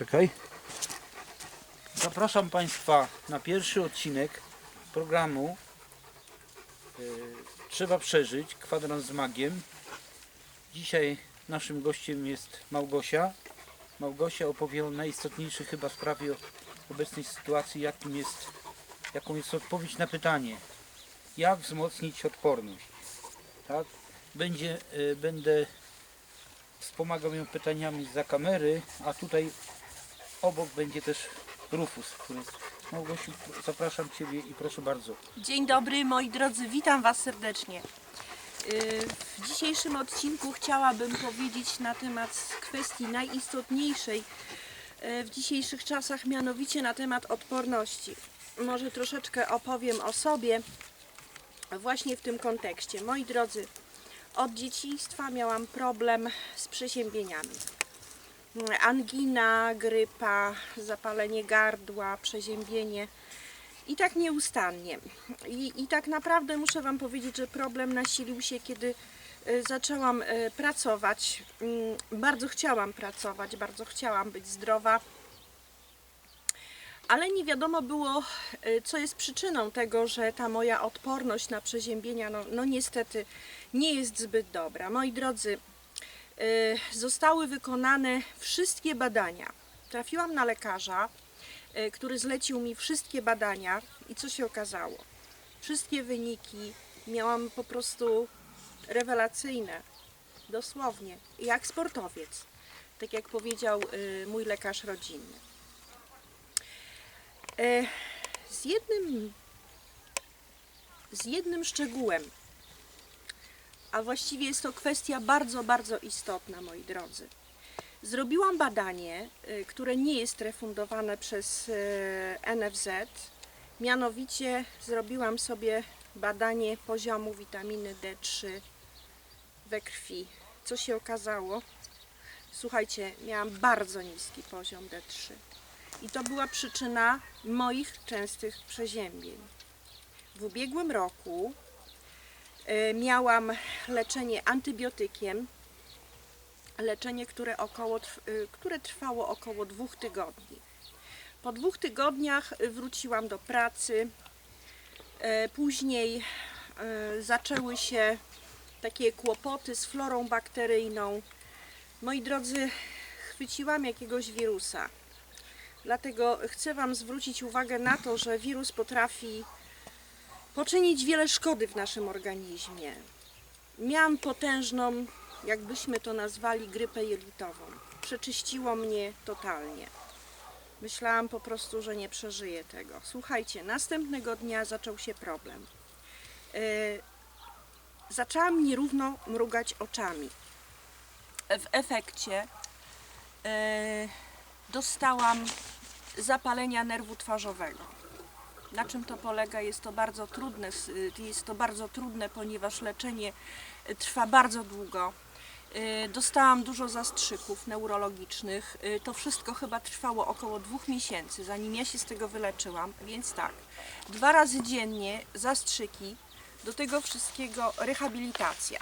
Czekaj. Zapraszam Państwa na pierwszy odcinek programu y, Trzeba przeżyć, kwadrans z magiem. Dzisiaj naszym gościem jest Małgosia. Małgosia opowie o najistotniejszej chyba sprawie obecnej sytuacji, jakim jest, jaką jest odpowiedź na pytanie, jak wzmocnić odporność. Tak? Będzie, y, będę wspomagał ją pytaniami za kamery, a tutaj obok będzie też Rufus, który... Małgosiu, zapraszam Ciebie i proszę bardzo. Dzień dobry moi drodzy, witam Was serdecznie. Yy, W dzisiejszym odcinku chciałabym powiedzieć na temat kwestii najistotniejszej yy, w dzisiejszych czasach, mianowicie na temat odporności. Może troszeczkę opowiem o sobie właśnie w tym kontekście. Moi drodzy, od dzieciństwa miałam problem z przeziębieniami. Angina, grypa, zapalenie gardła, przeziębienie. I tak nieustannie. I, I tak naprawdę muszę Wam powiedzieć, że problem nasilił się, kiedy e, zaczęłam e, pracować. Mm, Bardzo chciałam pracować, bardzo chciałam być zdrowa, ale nie wiadomo było, e, co jest przyczyną tego, że ta moja odporność na przeziębienia, no, no niestety, nie jest zbyt dobra. Moi drodzy, zostały wykonane wszystkie badania. Trafiłam na lekarza, e, który zlecił mi wszystkie badania i co się okazało? Wszystkie wyniki miałam po prostu rewelacyjne, dosłownie, jak sportowiec, tak jak powiedział y, mój lekarz rodzinny. Z jednym, z jednym szczegółem, a właściwie jest to kwestia bardzo, bardzo istotna, moi drodzy. Zrobiłam badanie, y, które nie jest refundowane przez y, NFZ. Mianowicie zrobiłam sobie badanie poziomu witaminy D3 we krwi. Co się okazało? Słuchajcie, miałam bardzo niski poziom D3. I to była przyczyna moich częstych przeziębień. W ubiegłym roku miałam leczenie antybiotykiem, leczenie, które, około, y, które trwało około dwóch tygodni. Po dwóch tygodniach y, wróciłam do pracy. E, Później e, zaczęły się takie kłopoty z florą bakteryjną. Moi drodzy, chwyciłam jakiegoś wirusa. Dlatego chcę Wam zwrócić uwagę na to, że wirus potrafi poczynić wiele szkody w naszym organizmie. Miałam potężną, jakbyśmy to nazwali, grypę jelitową. Przeczyściło mnie totalnie. Myślałam po prostu, że nie przeżyję tego. Słuchajcie, następnego dnia zaczął się problem. Yy, zaczęłam nierówno mrugać oczami. W efekcie yy, dostałam zapalenia nerwu twarzowego. Na czym to polega? Jest to bardzo trudne, y, jest to bardzo trudne, ponieważ leczenie y, trwa bardzo długo. Y, Dostałam dużo zastrzyków neurologicznych. To wszystko chyba trwało około dwóch miesięcy, zanim ja się z tego wyleczyłam. Więc tak, dwa razy dziennie zastrzyki, do tego wszystkiego rehabilitacja,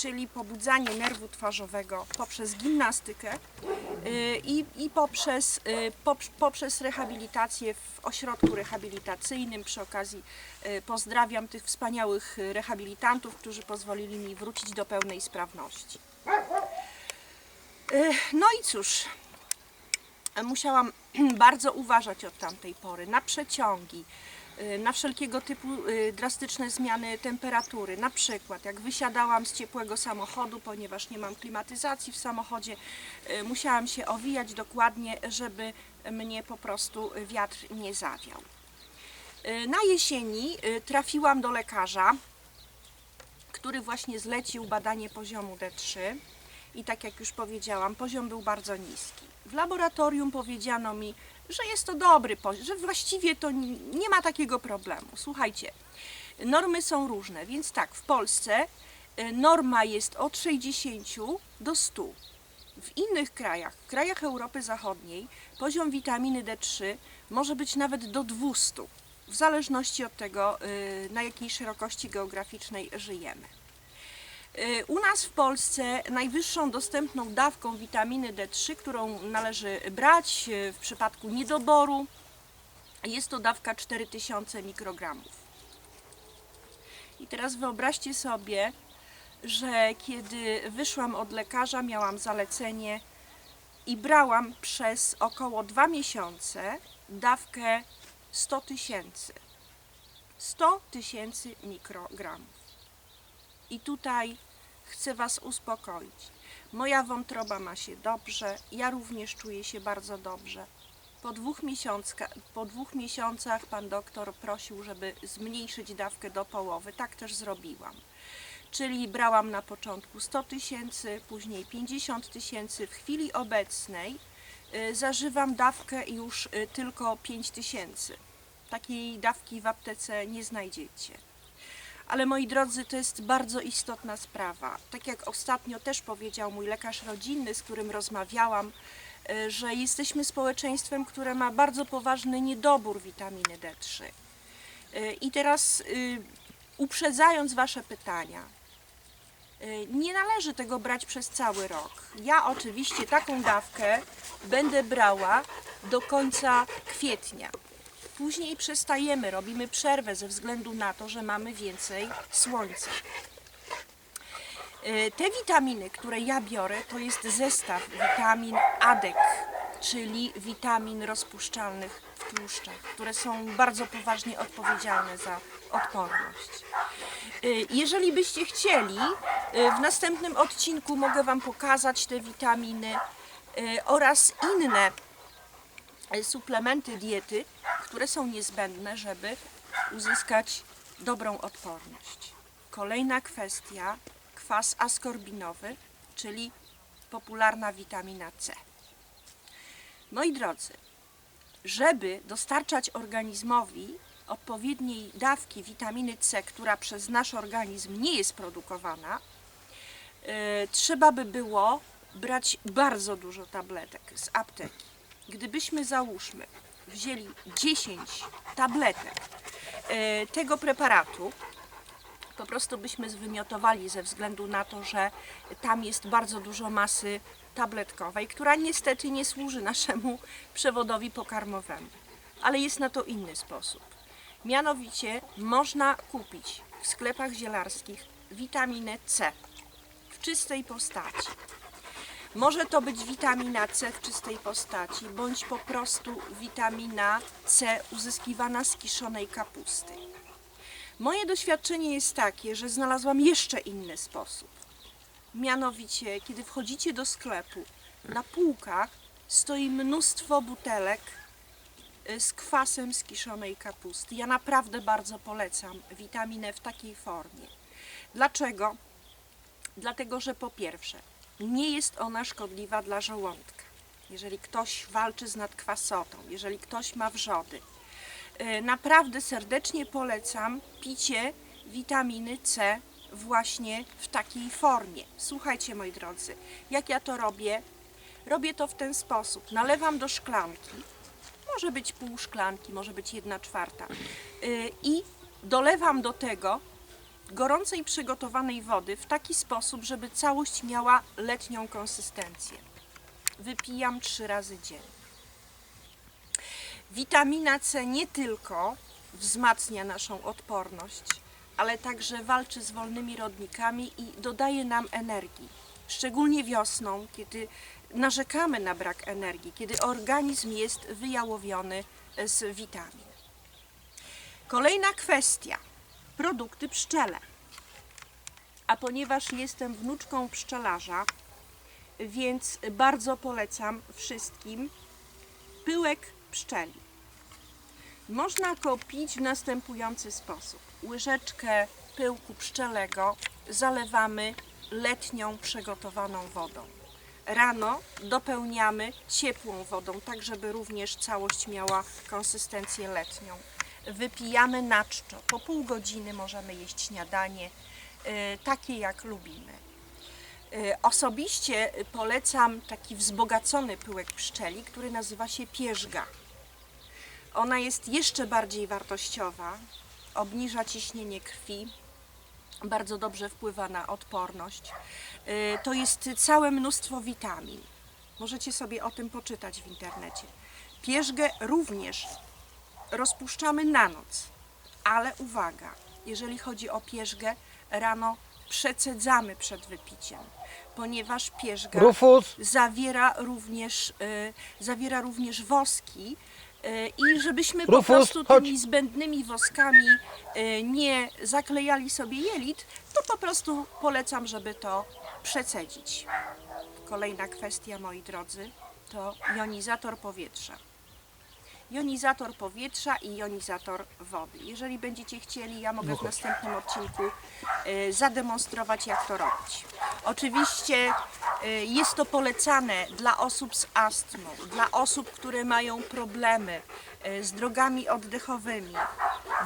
czyli pobudzanie nerwu twarzowego poprzez gimnastykę y, i, i poprzez, y, poprz- poprzez rehabilitację w ośrodku rehabilitacyjnym. Przy okazji y, pozdrawiam tych wspaniałych rehabilitantów, którzy pozwolili mi wrócić do pełnej sprawności. No i cóż, musiałam bardzo uważać od tamtej pory na przeciągi, na wszelkiego typu y, drastyczne zmiany temperatury. Na przykład, jak wysiadałam z ciepłego samochodu, ponieważ nie mam klimatyzacji w samochodzie, y, musiałam się owijać dokładnie, żeby mnie po prostu wiatr nie zawiał. Y, Na jesieni y, trafiłam do lekarza, który właśnie zlecił badanie poziomu D3 i tak jak już powiedziałam, poziom był bardzo niski. W laboratorium powiedziano mi, że jest to dobry poziom, że właściwie to nie ma takiego problemu. Słuchajcie, normy są różne, więc tak, w Polsce y, norma jest od 60 do 100. W innych krajach, w krajach Europy Zachodniej, poziom witaminy D3 może być nawet do 200, w zależności od tego, y, na jakiej szerokości geograficznej żyjemy. Y, U nas w Polsce najwyższą dostępną dawką witaminy D3, którą należy brać y, w przypadku niedoboru, jest to dawka 4000 mikrogramów. I teraz wyobraźcie sobie, że kiedy wyszłam od lekarza, miałam zalecenie i brałam przez około dwa miesiące dawkę 100 tysięcy. 100 tysięcy mikrogramów. I tutaj chcę Was uspokoić. Moja wątroba ma się dobrze, ja również czuję się bardzo dobrze. Po dwóch, po dwóch miesiącach pan doktor prosił, żeby zmniejszyć dawkę do połowy. Tak też zrobiłam. Czyli brałam na początku 100 tysięcy, później 50 tysięcy. W chwili obecnej y, zażywam dawkę już y, tylko 5 tysięcy. Takiej dawki w aptece nie znajdziecie. Ale moi drodzy, to jest bardzo istotna sprawa. Tak jak ostatnio też powiedział mój lekarz rodzinny, z którym rozmawiałam, y, że jesteśmy społeczeństwem, które ma bardzo poważny niedobór witaminy D3. Y, I teraz y, uprzedzając Wasze pytania, y, nie należy tego brać przez cały rok. Ja oczywiście taką dawkę będę brała do końca kwietnia. Później przestajemy, robimy przerwę ze względu na to, że mamy więcej słońca. Y, Te witaminy, które ja biorę, to jest zestaw witamin ADEK, czyli witamin rozpuszczalnych w tłuszczach, które są bardzo poważnie odpowiedzialne za odporność. Y, Jeżeli byście chcieli, y, w następnym odcinku mogę Wam pokazać te witaminy oraz inne suplementy diety, które są niezbędne, żeby uzyskać dobrą odporność. Kolejna kwestia, kwas askorbinowy, czyli popularna witamina C. Moi drodzy, żeby dostarczać organizmowi odpowiedniej dawki witaminy C, która przez nasz organizm nie jest produkowana, yy, trzeba by było brać bardzo dużo tabletek z apteki. Gdybyśmy załóżmy wzięli 10 tabletek yy, tego preparatu, po prostu byśmy zwymiotowali ze względu na to, że tam jest bardzo dużo masy tabletkowej, która niestety nie służy naszemu przewodowi pokarmowemu. Ale jest na to inny sposób. Mianowicie można kupić w sklepach zielarskich witaminę C w czystej postaci. Może to być witamina C w czystej postaci, bądź po prostu witamina C uzyskiwana z kiszonej kapusty. Moje doświadczenie jest takie, że znalazłam jeszcze inny sposób. Mianowicie, kiedy wchodzicie do sklepu, na półkach stoi mnóstwo butelek y, z kwasem z kiszonej kapusty. Ja naprawdę bardzo polecam witaminę w takiej formie. Dlaczego? Dlatego, że po pierwsze, nie jest ona szkodliwa dla żołądka. Jeżeli ktoś walczy z nadkwasotą, jeżeli ktoś ma wrzody, Y, naprawdę serdecznie polecam picie witaminy C właśnie w takiej formie. Słuchajcie moi drodzy, jak ja to robię? Robię to w ten sposób. Nalewam do szklanki, może być pół szklanki, może być jedna czwarta y, i dolewam do tego gorącej przygotowanej wody w taki sposób, żeby całość miała letnią konsystencję. Wypijam trzy razy dziennie. Witamina C nie tylko wzmacnia naszą odporność, ale także walczy z wolnymi rodnikami i dodaje nam energii. Szczególnie wiosną, kiedy narzekamy na brak energii, kiedy organizm jest wyjałowiony z witamin. Kolejna kwestia. Produkty pszczele. A ponieważ jestem wnuczką pszczelarza, więc bardzo polecam wszystkim pyłek pszczeli. Można go pić w następujący sposób. Łyżeczkę pyłku pszczelego zalewamy letnią przygotowaną wodą. Rano dopełniamy ciepłą wodą, tak żeby również całość miała konsystencję letnią. Wypijamy na czczo. Po pół godziny możemy jeść śniadanie, y, takie jak lubimy. Y, Osobiście polecam taki wzbogacony pyłek pszczeli, który nazywa się pierzga. Ona jest jeszcze bardziej wartościowa, obniża ciśnienie krwi, bardzo dobrze wpływa na odporność. Y, To jest całe mnóstwo witamin. Możecie sobie o tym poczytać w internecie. Pierzgę również rozpuszczamy na noc, ale uwaga, jeżeli chodzi o pierzgę, rano przecedzamy przed wypiciem, ponieważ pierzga Rufus! zawiera również, y, zawiera również woski y, i żebyśmy po Rufus, prostu chodź. tymi zbędnymi woskami y, nie zaklejali sobie jelit, to po prostu polecam, żeby to przecedzić. Kolejna kwestia, moi drodzy, to jonizator powietrza. Jonizator powietrza i jonizator wody. Jeżeli będziecie chcieli, ja mogę w następnym odcinku y, zademonstrować, jak to robić. Oczywiście y, jest to polecane dla osób z astmą, dla osób, które mają problemy y, z drogami oddechowymi.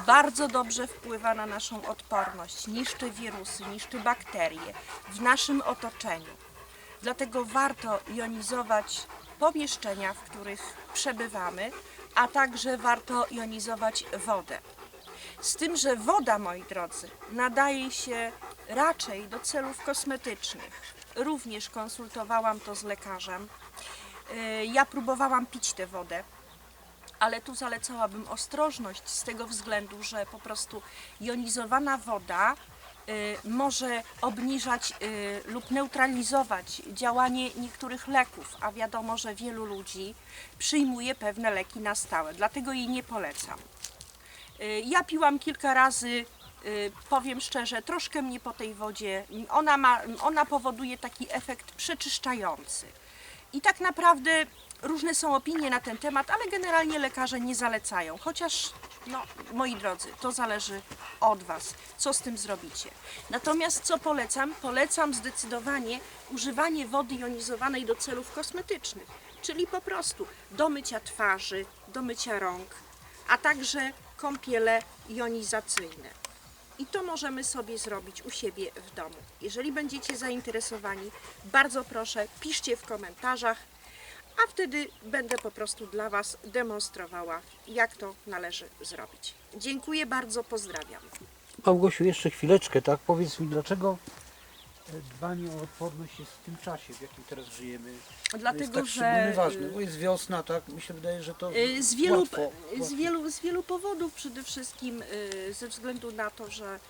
Bardzo dobrze wpływa na naszą odporność, niszczy wirusy, niszczy bakterie w naszym otoczeniu. Dlatego warto jonizować pomieszczenia, w których przebywamy, a także warto jonizować wodę. Z tym, że woda, moi drodzy, nadaje się raczej do celów kosmetycznych. Również konsultowałam to z lekarzem. Yy, Ja próbowałam pić tę wodę, ale tu zalecałabym ostrożność z tego względu, że po prostu jonizowana woda y, może obniżać y, lub neutralizować działanie niektórych leków, a wiadomo, że wielu ludzi przyjmuje pewne leki na stałe, dlatego jej nie polecam. Y, Ja piłam kilka razy, y, powiem szczerze, troszkę mnie po tej wodzie, ona, ma, ona powoduje taki efekt przeczyszczający. I tak naprawdę różne są opinie na ten temat, ale generalnie lekarze nie zalecają. Chociaż, no, moi drodzy, to zależy od Was, co z tym zrobicie. Natomiast co polecam? Polecam zdecydowanie używanie wody jonizowanej do celów kosmetycznych, czyli po prostu do mycia twarzy, do mycia rąk, a także kąpiele jonizacyjne. I to możemy sobie zrobić u siebie w domu. Jeżeli będziecie zainteresowani, bardzo proszę, piszcie w komentarzach, a wtedy będę po prostu dla Was demonstrowała, jak to należy zrobić. Dziękuję bardzo, pozdrawiam. Małgosiu, jeszcze chwileczkę, tak? Powiedz mi, dlaczego e, dbanie o odporność jest w tym czasie, w jakim teraz żyjemy? Dlatego, jest tak że, szczególnie ważne, bo jest wiosna, tak? Mi się wydaje, że to Y, Z wielu, łatwo, z, łatwo. wielu, z wielu powodów, przede wszystkim ze względu na to, że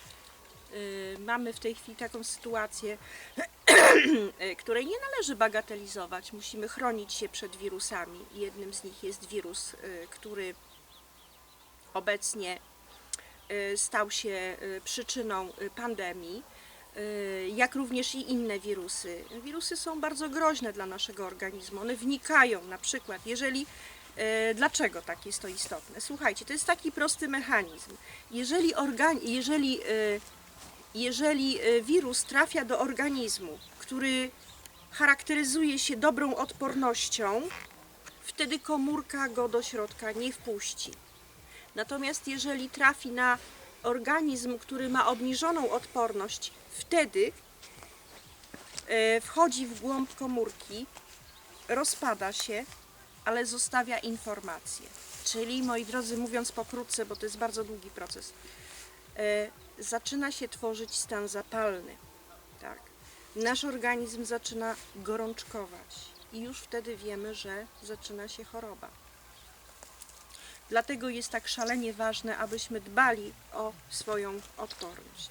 mamy w tej chwili taką sytuację, y, której nie należy bagatelizować. Musimy chronić się przed wirusami. Jednym z nich jest wirus, y, który obecnie y, stał się y, przyczyną y, pandemii, y, jak również i inne wirusy. Wirusy są bardzo groźne dla naszego organizmu. One wnikają na przykład, jeżeli Dlaczego tak jest to istotne? Słuchajcie, to jest taki prosty mechanizm. Jeżeli, organ, jeżeli, jeżeli e, wirus trafia do organizmu, który charakteryzuje się dobrą odpornością, wtedy komórka go do środka nie wpuści. Natomiast jeżeli trafi na organizm, który ma obniżoną odporność, wtedy e, wchodzi w głąb komórki, rozpada się, ale zostawia informacje. Czyli, moi drodzy, mówiąc pokrótce, bo to jest bardzo długi proces, e, zaczyna się tworzyć stan zapalny. Tak. Nasz organizm zaczyna gorączkować i już wtedy wiemy, że zaczyna się choroba. Dlatego jest tak szalenie ważne, abyśmy dbali o swoją odporność.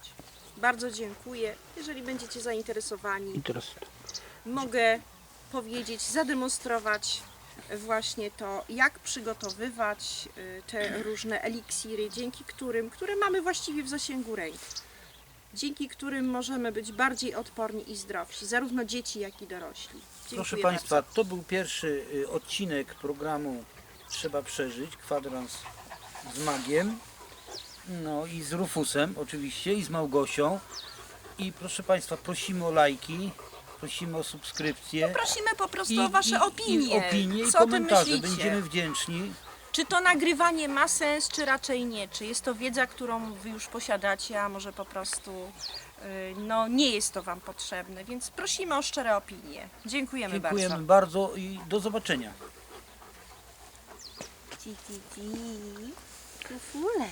Bardzo dziękuję. Jeżeli będziecie zainteresowani, mogę powiedzieć, zademonstrować właśnie to, jak przygotowywać y, te różne eliksiry, dzięki którym, które mamy właściwie w zasięgu ręki, dzięki którym możemy być bardziej odporni i zdrowsi, zarówno dzieci, jak i dorośli. Dziękuję Proszę bardzo. Państwa, to był pierwszy y, odcinek programu Trzeba Przeżyć, kwadrans z Magiem, no i z Rufusem oczywiście i z Małgosią. I proszę Państwa, prosimy o lajki, prosimy o subskrypcję. Prosimy po prostu o Wasze opinie. I opinie i Co o tym komentarze. myślicie? Będziemy wdzięczni. Czy to nagrywanie ma sens, czy raczej nie? Czy jest to wiedza, którą Wy już posiadacie, a może po prostu y, no, nie jest to Wam potrzebne? Więc prosimy o szczere opinie. Dziękujemy, Dziękujemy bardzo. bardzo i do zobaczenia. Ci, ci, ci. Kufule.